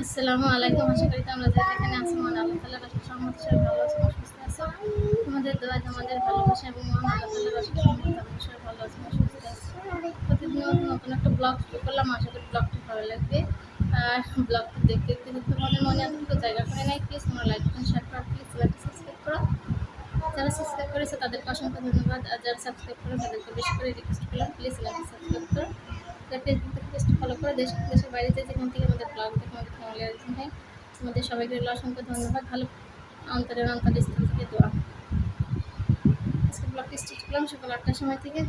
আসসালামু আলাইকুম। আশা করি তোমরা যে যেখানে আছো, মহান আল্লাহ তাআলার রাসূল সম্মত ভালো আছো, সুস্থ আছো। তোমাদের দোয়া তোমাদের ভালোবাসা এবং মহান আল্লাহ তাআলার রাসূল সম্মত সবাই ভালো আছো সুস্থ আছো। প্রতিদিন নতুন একটা ব্লগ শুরু করলাম। আশা করি ব্লগটি ভালো লাগবে। আর ব্লগটি দেখতে দেখতে তোমাদের মনে এতটুকু জায়গা করে নাই। প্লিজ তোমরা লাইক করুন শেয়ার করো প্লিজ লাইকটি সাবস্ক্রাইব করো। যারা সাবস্ক্রাইব করেছে তাদেরকে অসংখ্য ধন্যবাদ। আর যারা সাবস্ক্রাইব করে তাদেরকে বেশি করে রিকোয়েস্ট করলাম। প্লিজ লাইক সাবস্ক্রাইব করো। ফেসবুক ফলো করে দেশ দেশের বাইরে যে যেখান থেকে আমাদের ব্লগ দেখে আমাদের ফ্যামিলি আয়োজন হয় তোমাদের সবাইকে অসংখ্য ধন্যবাদ। ভালো অন্তরের অন্তরের স্থল থেকে দোয়া। আজকে ব্লগটি স্টিচ করলাম সকাল আটটার সময় থেকে।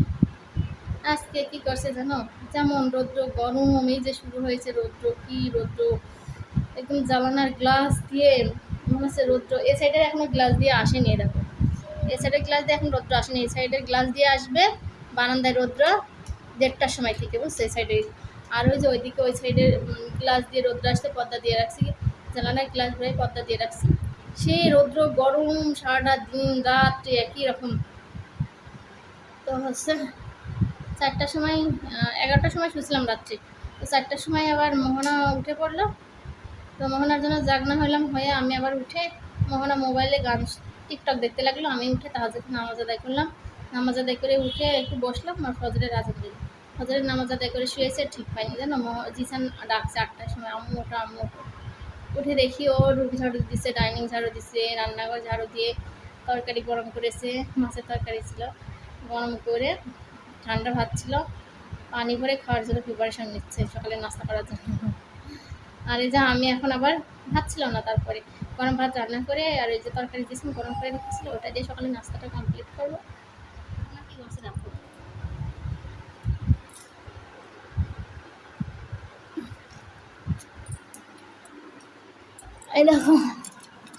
আজকে কি করছে জানো? যেমন রৌদ্র, গরম, এই যে শুরু হয়েছে রৌদ্র, কি রৌদ্র? একদম জ্বালানার গ্লাস দিয়ে মনে হচ্ছে রৌদ্র। এ সাইডের এখনও গ্লাস দিয়ে আসেনি দেখো। এ সাইডের গ্লাস দিয়ে এখন রৌদ্র আসেনি, এই সাইডের গ্লাস দিয়ে আসবে বারান্দায় রৌদ্র। দেড়টার সময় থেকে বুঝছ এই সাইডে আর ওই যে ওইদিকে ওই সাইডে গ্লাস দিয়ে রৌদ্র আসতে পর্দা দিয়ে রাখছি জ্বালানার গ্লাস ভরে পর্দা দিয়ে রাখছি। সেই রৌদ্র গরম সারাটা দিন রাত একই রকম। তো হচ্ছে চারটার সময় এগারোটার সময় শুয়েছিলাম রাত্রে। তো চারটার সময় আবার মোহনা উঠে পড়ল। তো মোহনার জন্য জাগনা হলাম হয়ে আমি আবার উঠে মোহনা মোবাইলে গান, টিকটক দেখতে লাগল। আমি উঠে তাহাজ নামাজ আদায় করলাম। নামাজ আদায় করে উঠে একটু বসলাম আর ফজরের আজান দিল ফজরের নামাজ আদায় করে শুয়েছে, ঠিক পাইনি মহ- জিসান ডাকছে আটটার সময়, আম্মু ওঠো, আম্মু উঠে দেখি ও রুম ঝাড়ু দিচ্ছে ডাইনিং ঝাড়ু দিচ্ছে রান্নাঘর ঝাড়ু দিয়ে তরকারি গরম করেছে, মাছের তরকারি ছিল। গরম করে ঠান্ডা ভাত ছিল, পানি ভরে খাওয়ার জন্য প্রিপারেশন নিচ্ছে, সকালে নাস্তা করার জন্য। আর এই যে আমি এখন আবার ভাত না, তারপরে গরম ভাত রান্না করে আর এই যে তরকারি দিয়েছিলাম গরম করে রেখেছিল, ওটা দিয়ে সকালে নাস্তাটা কমপ্লিট করব আমার কি করছে রাখো এই দেখো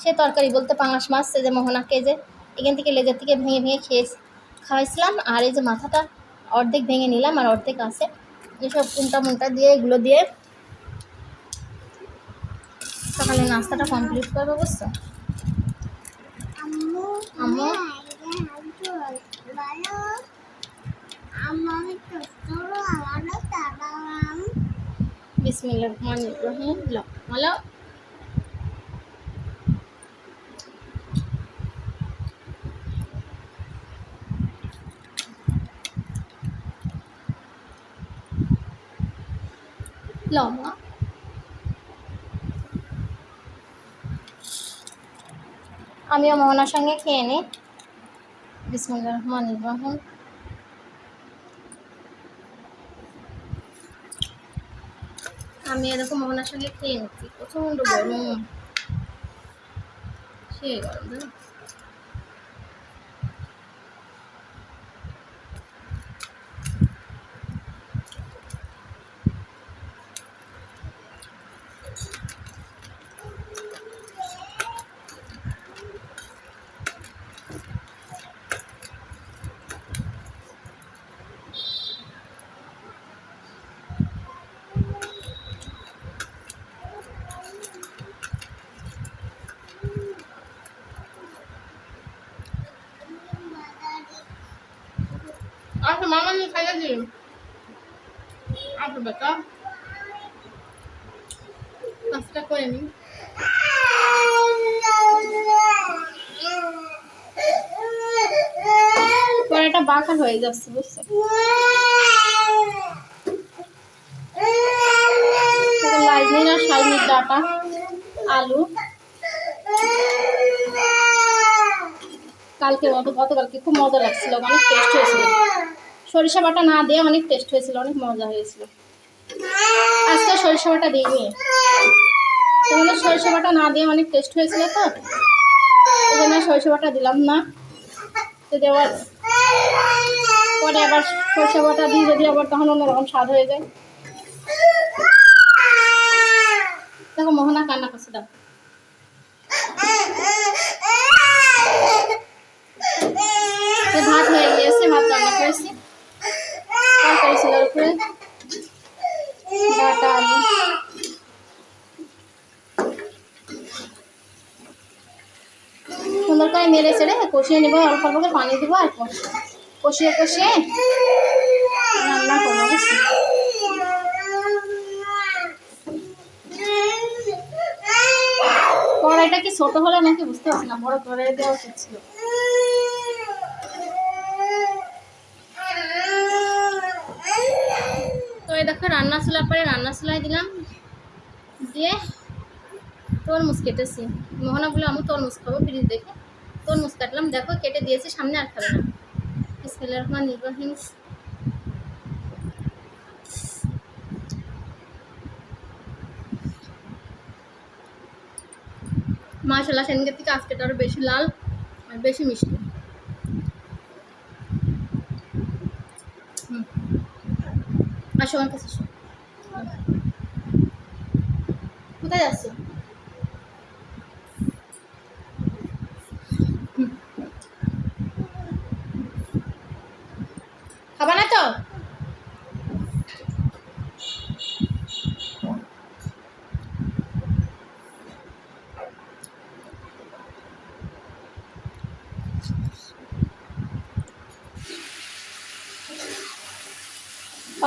সে তরকারি বলতে পাঙাশ মাছ সে যে মোহনাকে যে এখান থেকে লেজের থেকে ভেঙে ভেঙে খেয়ে খাওয়াইছিলাম আর এই যে মাথাটা অর্ধেক ভেঙে নিলাম আর অর্ধেক আছে। এসব কুন্টা মুন্টা দিয়ে এগুলো দিয়ে সকালে নাস্তাটা কমপ্লিট করব বুঝছ? বিসমিল্লাহ রহমান রহিম। লো লম্বা আমিও মোহনার সঙ্গে খেয়ে নিই বিসমুল্লাহ রহমান রহিম। আমি এরকম মোহনার সঙ্গে খেয়ে নিচ্ছি। প্রচণ্ড গরম। সে গরম জানো আচ্ছা মামা নিয়ে খাইয়ে দিন আচ্ছা বেটা করে নিন পরেটা হয়ে যাচ্ছে, বুঝছ? আর আলু। গতকালকে খুব মজা লাগছিল, অনেক টেস্ট হয়েছিল। সরিষা বাটা না দিয়ে অনেক টেস্ট হয়েছিল, অনেক মজা হয়েছিল। আজকে সরিষাটা দিইনি তোমাদের সরিষাটা না দিয়ে অনেক টেস্ট হয়েছিল তো ওই জন্য সরিষা দিলাম না। তো দেওয়ার পরে আবার সরিষাটা দিই যদি আবার তখন অন্যরকম স্বাদ হয়ে যায়। দেখো, মোহনা কান্না করছে দাও তো ভাত হয়ে গিয়েছে ভাত রান্না করেছি তরকারি ছিল ওর উপরে ডাটা আলু সুন্দর করে মেরে ছেড়ে কষিয়ে নেব, অল্প অল্প করে পানি দেবো আর কষ- কষিয়ে কষিয়ে রান্না করব কড়াইটা কি ছোট হলো নাকি বুঝতে পারছি না, বড় কড়াই দেওয়া উচিত ছিল। তো এই দেখো, রান্না চুলার পরে রান্না চুলায় দিলাম। দিয়ে তরমুজ কেটেছি। মোহনা বলে আমি তরমুজ খাব, ফ্রিজ দেখে তরমুজ কাটলাম। দেখো, কেটে দিয়েছি, সামনে আর খাবে না। বিসমিল্লাহির রহমানির রহিম। মাশাল্লাহ সেদিনকে থেকে আজকেটা আরও বেশি লাল আর বেশি মিষ্টি। আসো, আমার কাছে আসো। কোথায় যাচ্ছ হুম। খাবা না তো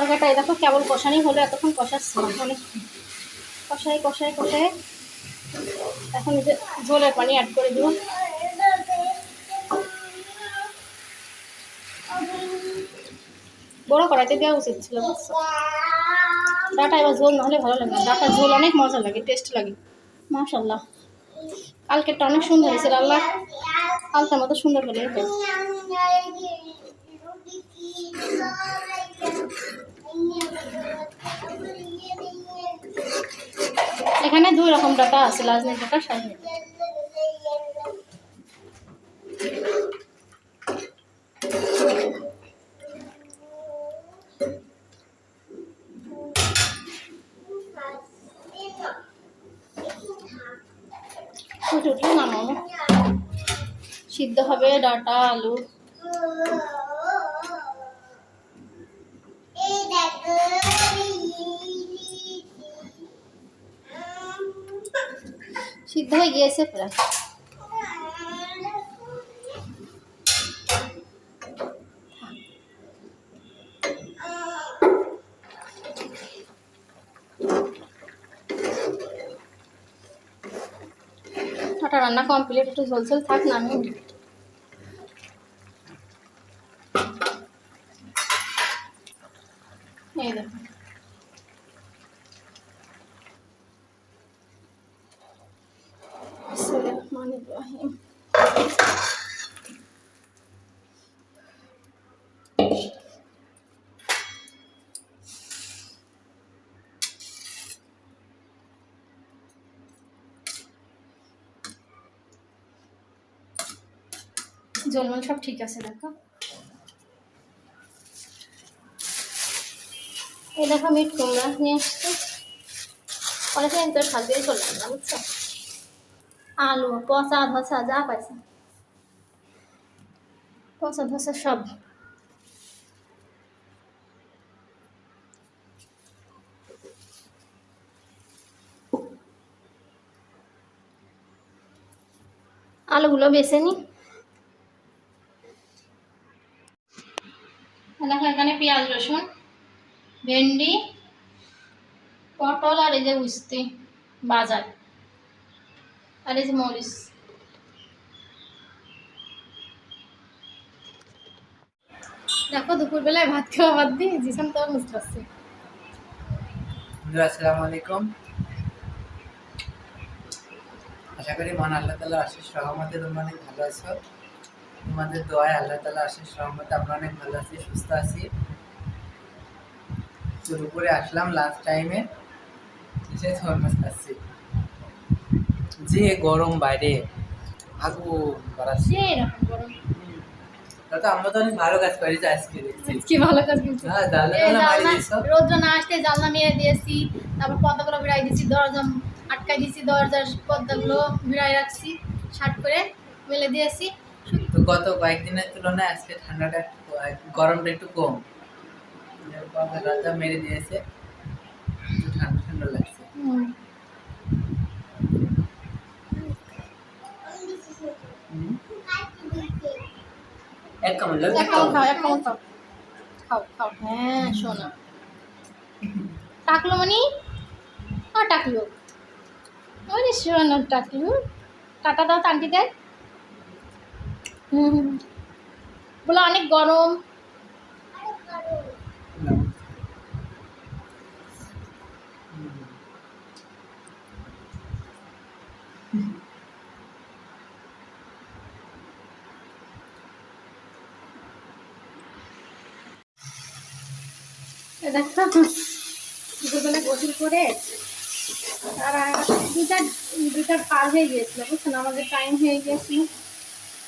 তরকারিটা দেখো কেবল কষানি হলো, এতক্ষণ কষাচ্ছি। অনেক কষাই কষাই কষাই এখন যে ঝোলের পানি অ্যাড করে দিব। বড় কড়াইতে দেওয়া উচিত ছিল ডাটা এবার ঝোল নাহলে ভালো লাগে না। ডাটা ঝোল অনেক মজা লাগে টেস্ট লাগে। মাশাল্লাহ কালকেরটা অনেক সুন্দর হয়েছে আল্লাহ। কালকের মতো সুন্দর করে এখানে দুই রকম ডাটা আছে লাজনি ডাটা সাজনি সিদ্ধ হবে ডাটা আলু। সিদ্ধ হয়ে গিয়েছে প্রায় ডাটা রান্না কমপ্লিট একটু ঝোল ঝোল থাক না, আমি এই দেখো। রহিম জলমল সব ঠিক আছে, দেখো। এই দেখো মিট কুমড়া নিয়ে আসছে অনেকদিন তোর শাক দিয়ে চলে আসলাম বুঝছ? আলু, পচা ধসা যা পাইছে। পচা ধসা সব। আলুগুলো বেছে নি। দেখো এখানে পেঁয়াজ, রসুন, ভেন্ডি, পটল আর এই যে উস্তি, বাজার। আর এই যে মরিচ ভাত খাওয়া বাদ দিয়ে জিসান তো পারছি বন্ধুরা, আসসালামু আলাইকুম। আশা করি মহান আল্লাহ তালা আশিস রহমতে তোমরা অনেক ভালো আছো। তোমাদের দোয়ায় আল্লাহ তালা আশিস রহমতে আমরা অনেক ভালো আছি, সুস্থ আছি। তো দুপুরে আসলাম লাস্ট টাইমে এসে থরমাস খাচ্ছি যে গরম বাইরে। আগুন বাড়াচ্ছে গরম। তো আমরা তো অনেক ভালো কাজ করেছি আজকে কি ভালো কাজ কিন্তু হ্যাঁ জানলা? রোদ্র না আসতে জানলা মেরে দিয়েছি তারপর পর্দাগুলো ভিড়াই দিয়েছি দরজা আটকাই দিয়েছি দরজার পর্দাগুলো ভিড়াই রাখছি শার্ট করে মেলে দিয়েছি। তো গত কয়েকদিনের তুলনায় আজকে ঠান্ডাটা একটু- গরমটা একটু কম। রাজা মেরে দিয়েছে। ঠান্ডা ঠান্ডা লাগছে। এক কামড় লাগ এক কামড় খাও এক কামড় খাও খাও খাও হ্যাঁ শোনা টাকলো মানে টাকলো ওরে শোনা টাকলো টাটা দাও আন্টিদের দেয় হুম বলো অনেক গরম দেখো দুপুরবেলা গোসল করে তারা দুটা দুটার পার হয়ে গিয়েছিল, বুঝছেন? আমাদের টাইম হয়ে গিয়েছিল।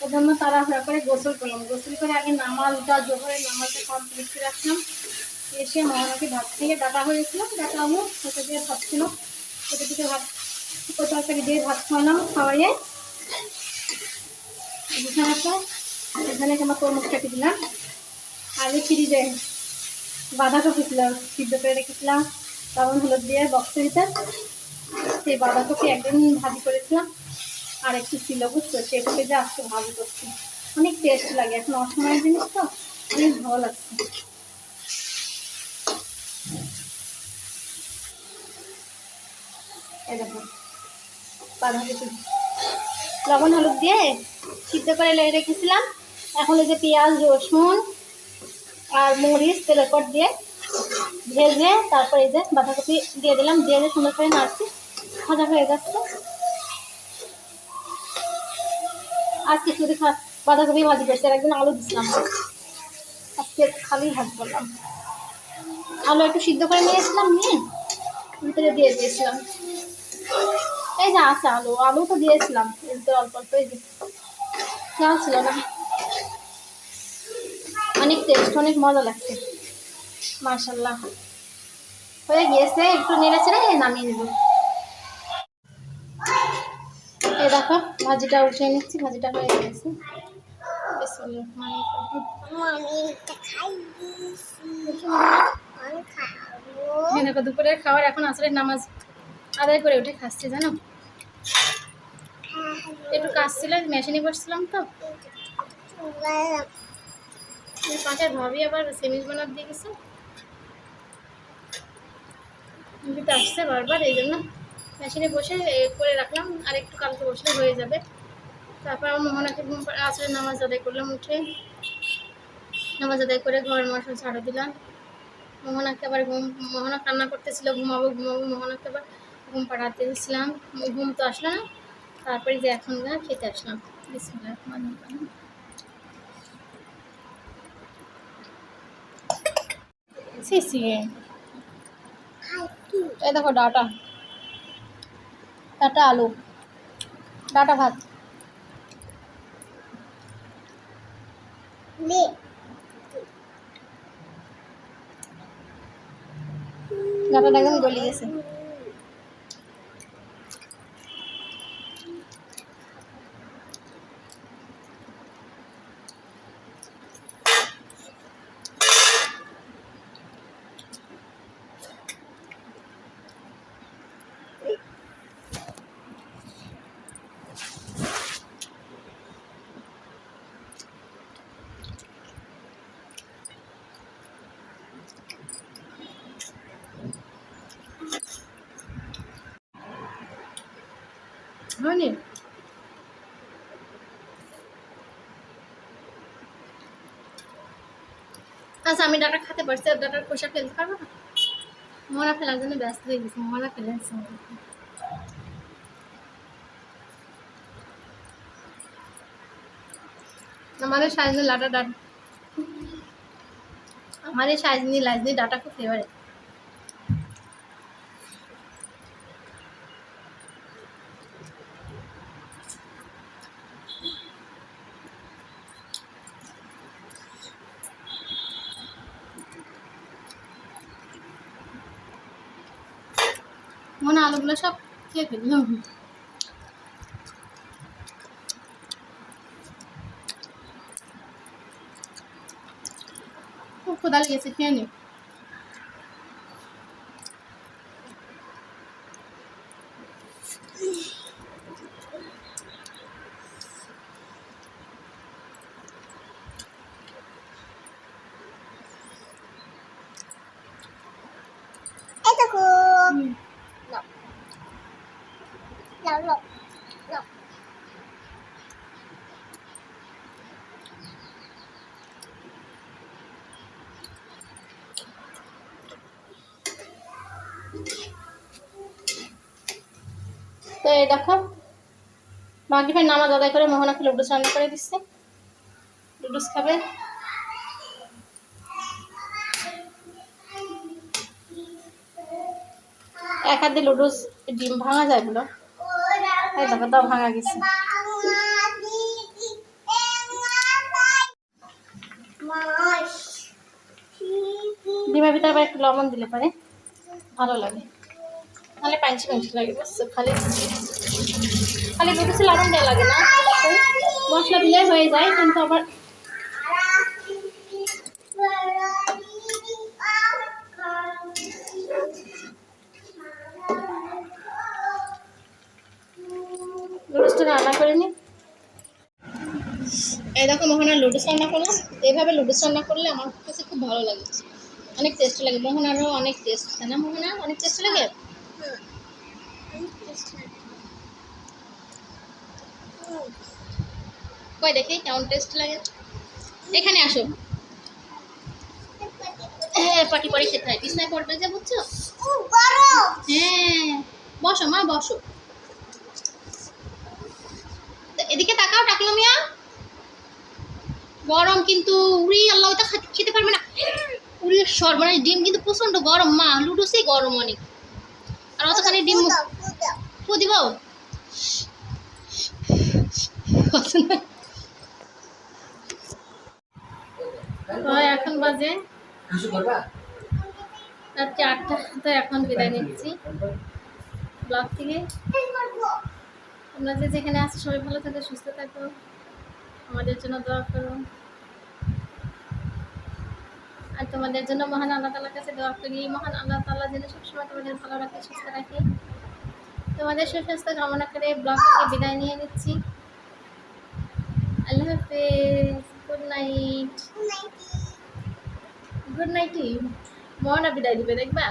ওর জন্য তারা করে গোসল করলাম। গোসল করে আগে নামাজটা জোহরে নামাজটা কমপ্লিট করে রাখলাম এসে মহানাকে ভাত থেকে ডাটা হয়েছিলাম ডাটা আমি ওটা দিয়ে ভাত ভাত ওই তরকারি দিয়ে ভাত খাওয়ালাম, খাওয়াইয়ে বিছানাটা এখানে আমার তরমুজ কেটে দিলাম? আগে ফ্রিজে বাঁধাকপি ছিল, সিদ্ধ করে রেখেছিলাম, লবণ, হলুদ দিয়ে বক্সের ভিতর সেই বাঁধাকপি একদিন ভাজি করেছিলাম, আর একটু ছিল বুঝছ? সেটাকে যে আজকে ভাজি করছি। অনেক টেস্ট লাগে, এখন অসময়ের জিনিস তো, অনেক ভালো লাগছে। দেখো, বাঁধাকপি। লবণ, হলুদ দিয়ে সিদ্ধ করে রেখেছিলাম। এখন এই যে পেঁয়াজ, রসুন আর মরিচ পর দিয়ে ভেজে তারপর এই যে বাঁধাকপি দিয়ে দিলাম। দিয়ে যে সুন্দর করে নাড়ছি। ভাজা হয়ে যাচ্ছে আজকে শুধু বাঁধাকপি ভাজি করছি। আর একদিন আলু দিছিলাম। আজকে খালি ভাজি করলাম। আলু একটু সিদ্ধ করে নিয়েছিলাম নিয়ে ভিতরে দিয়ে দিয়েছিলাম। এই যে আছে আলু। আলু তো দিয়েছিলাম অল্প অল্প এই যে ছিল না। অনেক টেস্ট অনেক মজা লাগছে। মার্শাল্লাহ হয়ে গিয়েছে একটু নেড়ে চেড়ে নামিয়ে নেব। এই দেখো ভাজিটা উঠিয়ে নিচ্ছি ভাজিটা হয়ে গেছে দেখো দুপুরের খাবার এখন আসরের নামাজ আদায় করে উঠে খাচ্ছি জানো? একটু কাজ ছিল মেশিনে বসছিলাম তো। পাশের ভাবি আবার সেমিজ বানার দিয়ে গেছে? দিতে আসছে বারবার, এই জন্য মেশিনে বসে করে রাখলাম, আর একটু কালকে বসলে হয়ে যাবে। তারপর আমার মোহনাকে ঘুম আসলে নামাজ আদায় করলাম, উঠে নামাজ আদায় করে ঘর মশা ঝাড়ু দিলাম। মোহনাকে আবার ঘুম, মোহনা কান্না করতেছিল, ঘুমাবো ঘুমাবো মোহনাকে আবার ঘুম পাড়াতে দিয়েছিলাম ঘুম তো আসলো না, তারপরে যে এখন খেতে আসলাম। বিসমিল্লাহির রহমানির রহিম। C C. এই দেখো ডাটা। ডাটা আলু। ডাটা ভাত। ডাটাটা একদম গলি গেছে। হয়নি আচ্ছা আমি ডাটা খেতে পারছি, আর ডাটার খোসা ফেলতে পারব না? মরা ফেলার জন্য ব্যস্ত হয়ে গেছি মরা ফেলে আসছি আমাদের সাইজনি লাটা ডাটা আমাদের সাইজনি লাইজনি ডাটা খুব ফেভারিট আলুগুলো সব খেয়ে ফেললাম ক্ষুদা লেগেছে খেয়ে নি। এই দেখো হুম। লাও লাও লাও তো এই দেখো। মাগরিবের নামাজ আদায় করে মোহনাকে লুডুস রান্না করে দিচ্ছে। লুডুস খাবে। এক হাতে লুডুস, ডিম ভাঙা যায় বলো। এই দেখো দাও ভাঙা গেছে। ডিমের ভিতরে আবার একটু লবণ দিলে পারে ভালো লাগে। তাহলে পাঞ্চি পাঞ্চি লাগে, বুঝছ? খালি খালি লুডুসে লবণ দেওয়া লাগে না। মশলা দিলে হয়ে যায় কিন্তু আবার লুডুসটা রান্না করে নি। এই দেখো মোহনার লুডুস রান্না করলাম। এইভাবে লুডুস রান্না করলে আমার কাছে খুব ভালো লাগে। অনেক টেস্ট লাগে। মোহনারও অনেক টেস্ট তাই না মোহনা? অনেক টেস্ট লাগে। কই দেখি কেমন টেস্ট লাগে? এখানে আসো। হ্যাঁ পাটি পাটি খেতে হয়। বিছনায় পড়বে যে বুঝছ? হ্যাঁ বসো মা বসো। তো এদিকে তাকাও টাকলো মিয়া। গরম কিন্তু উড়ি আল্লাহ ওটা খেতে- পারবে না। উড়ি সর্বনাশ ডিম কিন্তু প্রচণ্ড গরম মা। লুডুসই গরম অনেক। আর অতখানি ডিম ফু এখন বাজে। রাত্রি আটটা, তো এখন বিদায় নিচ্ছি। ব্লগ থেকে। তোমরা যে যেখানে আছো, সবাই ভালো থাকো, সুস্থ থাকো। আমাদের জন্য দোয়া করো। আর তোমাদের জন্য মহান আল্লাহ তালার কাছে দোয়া করি। মহান আল্লাহ তালা যেন সবসময় তোমাদের ভালো রাখে, সুস্থ রাখে। তোমাদের সুস্বাস্থ্য কামনা করে ব্লগ থেকে বিদায় নিয়ে নিচ্ছি। আল্লাহ হাফেজ গুড নাইট গুড নাইট মহানা বিদায় দিবে দেখবা?